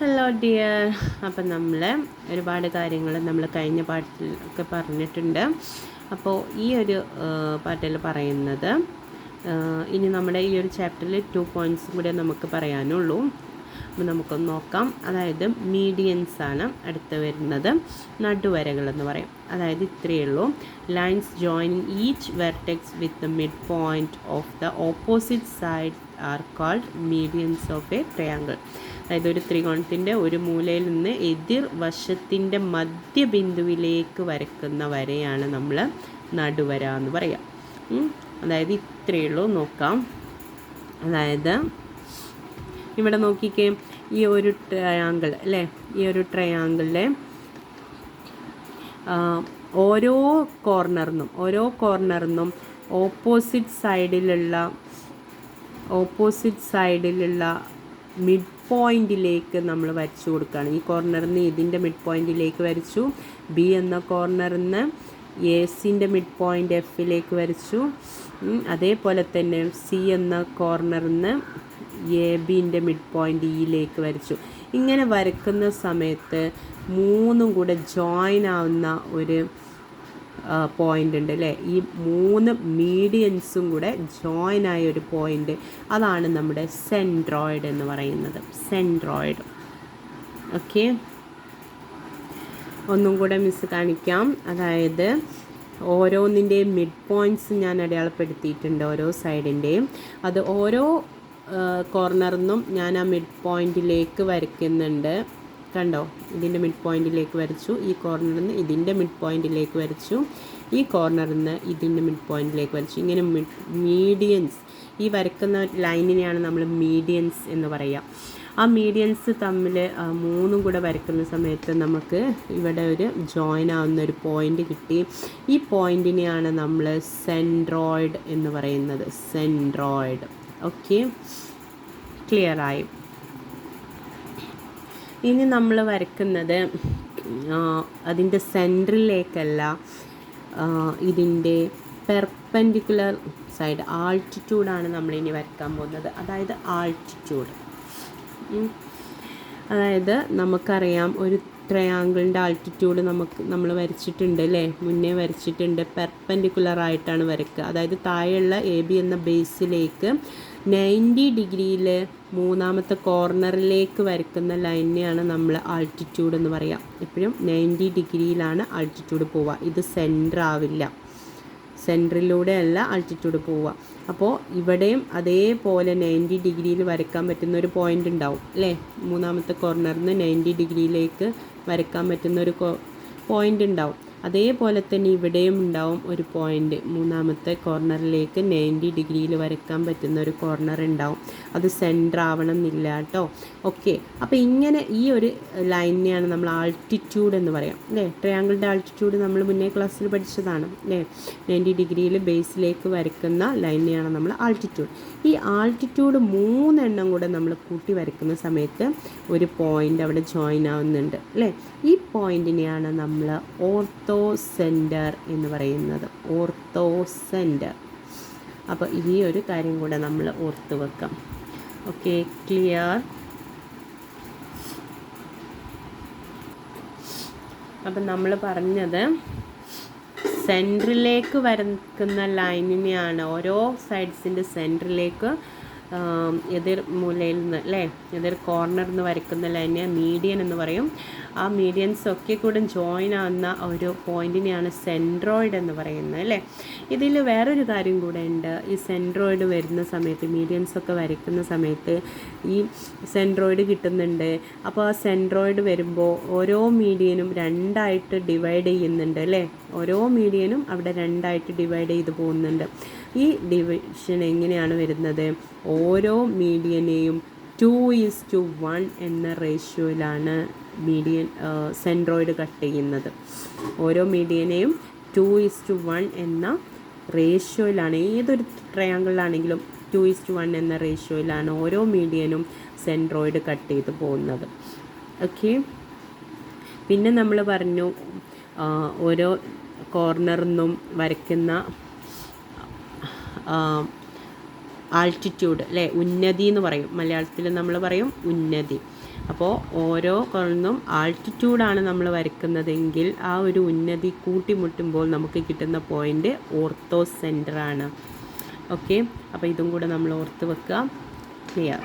Hello dear അപ്പം നമ്മൾ ഒരുപാട് കാര്യങ്ങൾ നമ്മൾ കഴിഞ്ഞ പാട്ടിൽ ഒക്കെ പറഞ്ഞിട്ടുണ്ട്. അപ്പോൾ ഈ ഒരു പാട്ടിൽ പറയുന്നത് ഇനി നമ്മുടെ ഈ ഒരു ചാപ്റ്ററിൽ ടു പോയിന്റ്സും കൂടെ നമുക്ക് പറയാനുള്ളൂ. അപ്പം നമുക്കൊന്ന് നോക്കാം. അതായത് മീഡിയൻസ് ആണ് അടുത്ത് വരുന്നത്. നടുവരകൾ എന്ന് പറയും. അതായത് ഇത്രയേ ഉള്ളൂ. Lines joining each vertex with the mid point of the opposite side are called medians of a triangle അതായത് ഒരു ത്രികോണത്തിന്റെ ഒരു മൂലയിൽ നിന്ന് എതിർ വശത്തിന്റെ മധ്യബിന്ദുവിലേക്ക് വരക്കുന്ന വരയാണ് നമ്മൾ നടുവര എന്ന് പറയാം. അതായത് ഇത്രയേ ഉള്ളൂ നോക്കാം അതായത് ഇവിടെ നോക്കിക്കേ ഈ ഒരു ട്രയാങ്കിൾ അല്ലേ ഈ ഒരു ട്രയാങ്കിളിലെ ഓരോ കോർണറിനും ഓരോ കോർണറിനും ഓപ്പോസിറ്റ് സൈഡിലുള്ള ഓപ്പോസിറ്റ് സൈഡിലുള്ള മിഡ് പോയിന്റിലേക്ക് നമ്മൾ വരച്ചു കൊടുക്കുകയാണ്. ഈ കോർണറിൽ നിന്ന് ഇതിന്റെ മിഡ് പോയിന്റിലേക്ക് വരച്ചു. ബി എന്ന കോർണറിൽ നിന്ന് എസിന്റെ മിഡ് പോയിന്റ് എഫിലേക്ക് വരച്ചു. അതേപോലെ തന്നെ സി എന്ന കോർണറിൽ നിന്ന് എ ബിന്റെ മിഡ് പോയിന്റ് ഇയിലേക്ക് വരച്ചു. ഇങ്ങനെ വരക്കുന്ന സമയത്ത് മൂന്നും കൂടെ ജോയിൻ ആവുന്ന ഒരു പോയിന്റ് ഉണ്ട് അല്ലേ ഈ മൂന്ന് മീഡിയൻസും കൂടെ ജോയിൻ ആയ ഒരു പോയിന്റ് അതാണ് നമ്മുടെ സെൻട്രോയിഡ് എന്ന് പറയുന്നത്. സെൻട്രോയിഡ് ഓക്കെ ഒന്നും കൂടെ മിസ് കാണിക്കാം. അതായത് ഓരോന്നിന്റെയും മിഡ് പോയിന്റ്സ് ഞാൻ അടയാളപ്പെടുത്തിയിട്ടുണ്ട് ഓരോ സൈഡിന്റെയും അത് ഓരോ കോർണറിൽ നിന്നും ഞാൻ ആ മിഡ് പോയിന്റിലേക്ക് വരയ്ക്കുന്നുണ്ട്. കണ്ടോ? ഇതിന്റെ മിഡ് പോയിന്റിലേക്ക് വരച്ചു. ഈ കോർണറിൽ നിന്ന് ഇതിന്റെ മിഡ് പോയിന്റിലേക്ക് വരച്ചു. ഈ കോർണറിൽ നിന്ന് ഇതിന്റെ മിഡ് പോയിന്റിലേക്ക് വരച്ചു. ഇങ്ങനെ മിഡ് മീഡിയൻസ് ഈ വരക്കുന്ന ലൈനിനെയാണ് നമ്മൾ മീഡിയൻസ് എന്ന് പറയുക ആ മീഡിയൻസ് തമ്മിൽ മൂന്നും കൂടെ വരക്കുന്ന സമയത്ത് നമുക്ക് ഇവിടെ ഒരു ജോയിൻ ആവുന്ന ഒരു പോയിന്റ് കിട്ടി. ഈ പോയിന്റിനെയാണ് നമ്മൾ സെൻട്രോയിഡ് എന്ന് പറയുന്നത്. സെൻട്രോയിഡ് ഓക്കെ ക്ലിയർ ആയി. ഇനി നമ്മൾ വരയ്ക്കുന്നത് അതിന്റെ സെന്ററിലേക്കല്ല ഇതിന്റെ പെർപ്പൻഡിക്കുലർ സൈഡ് ആൾട്ടിറ്റ്യൂഡാണ് നമ്മളിനി വരയ്ക്കാൻ പോകുന്നത്. അതായത് ആൾട്ടിറ്റ്യൂഡ്. അതായത് നമുക്കറിയാം ഒരു ട്രയാങ്കിളിന്റെ ആൾട്ടിറ്റ്യൂഡ് നമുക്ക് നമ്മൾ വരച്ചിട്ടുണ്ട് അല്ലേ? മുന്നേ വരച്ചിട്ടുണ്ട് പെർപ്പൻഡിക്കുലർ ആയിട്ടാണ് വരയ്ക്കുക. അതായത് താഴെയുള്ള എ ബി എന്ന ബേസിലേക്ക് നയന്റി ഡിഗ്രിയിൽ മൂന്നാമത്തെ കോർണറിലേക്ക് വരയ്ക്കുന്ന ലൈനെയാണ് നമ്മൾ ആൾട്ടിറ്റ്യൂഡ് എന്ന് പറയാം. എപ്പോഴും നയന്റി ഡിഗ്രിയിലാണ് ആൾട്ടിറ്റ്യൂഡ് പോവുക. ഇത് സെന്റർ ആവില്ല. സെന്ററിലൂടെ അല്ല ആൾട്ടിറ്റ്യൂഡ് പോവുക. അപ്പോൾ ഇവിടെയും അതേപോലെ നയന്റി ഡിഗ്രിയിൽ വരയ്ക്കാൻ പറ്റുന്ന ഒരു പോയിന്റ് ഉണ്ടാവും അല്ലേ? മൂന്നാമത്തെ കോർണറിൽ നിന്ന് നയന്റി ഡിഗ്രിയിലേക്ക് വരയ്ക്കാൻ പറ്റുന്ന ഒരു പോയിന്റ് ഉണ്ടാവും. അതേപോലെ തന്നെ ഇവിടെയും ഉണ്ടാവും ഒരു പോയിന്റ് മൂന്നാമത്തെ കോർണറിലേക്ക് നയന്റി ഡിഗ്രിയിൽ വരയ്ക്കാൻ പറ്റുന്ന ഒരു കോർണർ ഉണ്ടാവും. അത് സെന്റർ ആവണം എന്നില്ല കേട്ടോ. ഓക്കെ അപ്പോൾ ഇങ്ങനെ ഈ ഒരു ലൈനിനെയാണ് നമ്മൾ ആൾട്ടിറ്റ്യൂഡ് എന്ന് പറയാം. അല്ലേ? ട്രയാങ്കിളിന്റെ ആൾട്ടിറ്റ്യൂഡ് നമ്മൾ മുന്നേ ക്ലാസ്സിൽ പഠിച്ചതാണ്. അല്ലേ? നയന്റി ഡിഗ്രിയിൽ ബേസിലേക്ക് വരയ്ക്കുന്ന ലൈനിനെയാണ് നമ്മൾ ആൾട്ടിറ്റ്യൂഡ് ഈ ആൾട്ടിറ്റ്യൂഡ് മൂന്നെണ്ണം കൂടെ നമ്മൾ കൂട്ടി വരയ്ക്കുന്ന സമയത്ത് ഒരു പോയിന്റ് അവിടെ ജോയിൻ ആവുന്നുണ്ട്. അല്ലേ? ഈ പോയിന്റിനെയാണ് നമ്മൾ ഓർത്തോ സെന്റർ എന്ന് പറയുന്നത്. ഓർത്തോ സെന്റർ അപ്പോൾ ഈ ഒരു കാര്യം കൂടെ നമ്മൾ ഓർത്ത് വെക്കാം. Okay clear? അപ്പം നമ്മൾ പറഞ്ഞത് സെന്ററിലേക്ക് വരക്കുന്ന ലൈനിനെയാണ്. ഓരോ സൈഡ്സിന്റെ സെന്ററിലേക്ക് എതിർ മൂലയിൽ നിന്ന് അല്ലേ? എതിർ കോർണറിൽ നിന്ന് വരയ്ക്കുന്ന ലൈനെ മീഡിയൻ എന്ന് പറയും. ആ മീഡിയൻസ് ഒക്കെ കൂടെ ജോയിൻ ആവുന്ന ഒരു പോയിന്റിനെയാണ് സെൻട്രോയിഡ് എന്ന് പറയുന്നത് അല്ലേ? ഇതിൽ വേറൊരു കാര്യം കൂടെ ഉണ്ട്. ഈ സെൻട്രോയിഡ് വരുന്ന സമയത്ത് മീഡിയൻസ് ഒക്കെ വരയ്ക്കുന്ന സമയത്ത് ഈ സെൻട്രോയിഡ് കിട്ടുന്നുണ്ട്. അപ്പോൾ ആ സെൻട്രോയിഡ് വരുമ്പോൾ ഓരോ മീഡിയനും രണ്ടായിട്ട് ഡിവൈഡ് ചെയ്യുന്നുണ്ട് അല്ലേ? ഓരോ മീഡിയനും അവിടെ രണ്ടായിട്ട് ഡിവൈഡ് ചെയ്ത് പോകുന്നുണ്ട്. ഈ ഡിവിഷൻ എങ്ങനെയാണ് വരുന്നത്? ഓരോ മീഡിയനെയും ടു ഈസ് ടു വൺ എന്ന റേഷ്യോയിലാണ് മീഡിയൻ സെൻട്രോയിഡ് കട്ട് ചെയ്യുന്നത്. ഓരോ മീഡിയനെയും ടു ഈസ് ടു വൺ എന്ന റേഷ്യോയിലാണ് ഏതൊരു ട്രയാങ്കിളിലാണെങ്കിലും ടു ഈസ് ടു വൺ എന്ന റേഷ്യോയിലാണ് ഓരോ മീഡിയനും സെൻട്രോയിഡ് കട്ട് ചെയ്ത് പോകുന്നത്. ഓക്കെ പിന്നെ നമ്മൾ പറഞ്ഞു ഓരോ കോർണറിൽ നിന്നും വരയ്ക്കുന്ന ആൾട്ടിറ്റ്യൂഡ് അല്ലേ? ഉന്നതി എന്ന് പറയും. മലയാളത്തിൽ നമ്മൾ പറയും ഉന്നതി. അപ്പോൾ ഓരോ കൊന്നും ആൾട്ടിറ്റ്യൂഡാണ് നമ്മൾ വരയ്ക്കുന്നതെങ്കിൽ ആ ഒരു ഉന്നതി കൂട്ടിമുട്ടുമ്പോൾ നമുക്ക് കിട്ടുന്ന പോയിന്റ് ഓർത്തോ സെന്ററാണ് ഓക്കെ അപ്പോൾ ഇതും കൂടെ നമ്മൾ ഓർത്ത് വെക്കുക. ക്ലിയർ